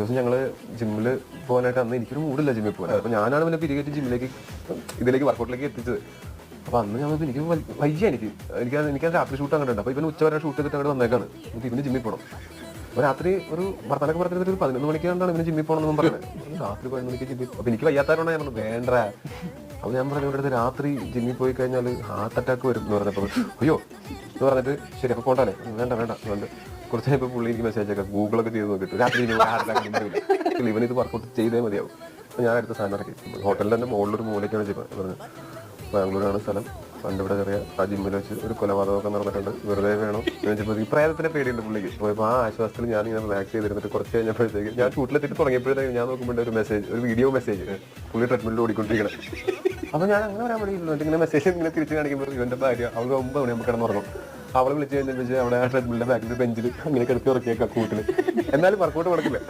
ദിവസം ഞങ്ങൾ ജിമ്മിൽ പോകാനായിട്ട് അന്ന് എനിക്കൊരു മൂടില്ല ജിമ്മിൽ പോകാൻ. അപ്പൊ ഞാനാണ് പിന്നെ പിരികേറ്റ് ജിമ്മിലേക്ക് ഇതിലേക്ക് വർക്കൗട്ടിലേക്ക് എത്തിച്ചത്. അപ്പൊ അന്ന് ഞാൻ എനിക്ക് വയ്യ എനിക്ക്. എനിക്ക് എനിക്ക് രാത്രി ഷൂട്ട് അങ്ങോട്ട് അപ്പൊ ഇവന് ഉച്ച വരെ ഷൂട്ട് ചെയ്തിട്ട് അങ്ങോട്ട് വന്നേക്കാണ്. എന്നിട്ട് ഇവന് ജിമ്മിൽ പോകണം അപ്പൊ രാത്രി ഒരു വർത്തമാനൊക്കെ പറഞ്ഞിട്ട് ഒരു പതിനൊന്ന് മണിക്കാണ്ടാണ് ഇവന് ജിമ്മിൽ പോകണം എന്നും പറഞ്ഞത്. രാത്രി പതിനൊന്ന് മണിക്ക് ജിമ്മിൽ അപ്പൊ എനിക്ക് വയ്യാത്തവരോടാണ് ഞാൻ വേണ്ട അപ്പൊ ഞാൻ പറഞ്ഞു ഇവിടെ രാത്രി ജിമ്മിൽ പോയി കഴിഞ്ഞാൽ ഹാർട്ട് അറ്റാക്ക് വരും എന്ന് പറഞ്ഞപ്പോൾ അയ്യോ എന്ന് പറഞ്ഞിട്ട് ശരി അപ്പൊ പോണ്ടല്ലേ വേണ്ട വേണ്ട വേണ്ട കുറച്ച് കഴിയുമ്പോൾ പുള്ളി എനിക്ക് മെസ്സേജ് ഒക്കെ ഗൂഗിളൊക്കെ ചെയ്ത് നോക്കിയിട്ട് രാത്രി ഹാർട്ട് അറ്റാക്ക് ഇവൻ ഇത് വർക്കൗട്ട് ചെയ്തേ മതിയാവും. അപ്പൊ ഞാൻ അടുത്ത സാധനം ഇറക്കി. ഹോട്ടലിൽ തന്നെ മുകളിലൊരു മൂലയ്ക്കാണ് ചെയ്യുന്നത് പറഞ്ഞു ബാംഗ്ലൂരാണ് സ്ഥലം. പണ്ട് ഇവിടെ ചെറിയ ആ ജിമ്മിൽ വെച്ച് ഒരു കൊലപാതകമൊക്കെ നടന്നിട്ടുണ്ട്. വെറുതെ വേണം. എന്ന് വെച്ചപ്പോൾ ഈ പേടിയുണ്ട് പുള്ളിക്ക്. അപ്പോൾ ആ ആശ്വാസത്തിൽ ഞാൻ ഇങ്ങനെ റിലാക്സ് ചെയ്തിരുന്നിട്ട് കുറച്ച് കഴിഞ്ഞപ്പോഴത്തേക്ക് ഞാൻ ഷൂട്ടിലെത്തിട്ട് തുടങ്ങിയപ്പോഴത്തേക്ക് ഞാൻ നോക്കുമ്പോൾ ഒരു മെസ്സേജ് ഒരു വീഡിയോ മെസ്സേജ് പുള്ളി ട്രെഡ്മില്ലിൽ ഓടിക്കൊണ്ടിരിക്കണം. അപ്പൊ ഞാൻ അങ്ങനെ വരാൻ വേണ്ടി ഇങ്ങനെ മെസ്സേജ് ഇങ്ങനെ തിരിച്ചു കാണിക്കുമ്പോൾ ഇവന്റെ ഭാര്യ അവൾക്ക് ഒമ്പത് മണി നമുക്ക് കിടന്നുറങ്ങും അവളെ വിളിച്ചു കഴിഞ്ഞാൽ അവിടെ ആ ട്രെഡ്മില്ലിന്റെ ബാക്കിൽ ബെഞ്ചിൽ അങ്ങനെ കിടത്തി ഉറക്കിയേക്കാം കൂട്ടിൽ എന്നാലും വർക്കൗട്ട് നടക്കില്ല.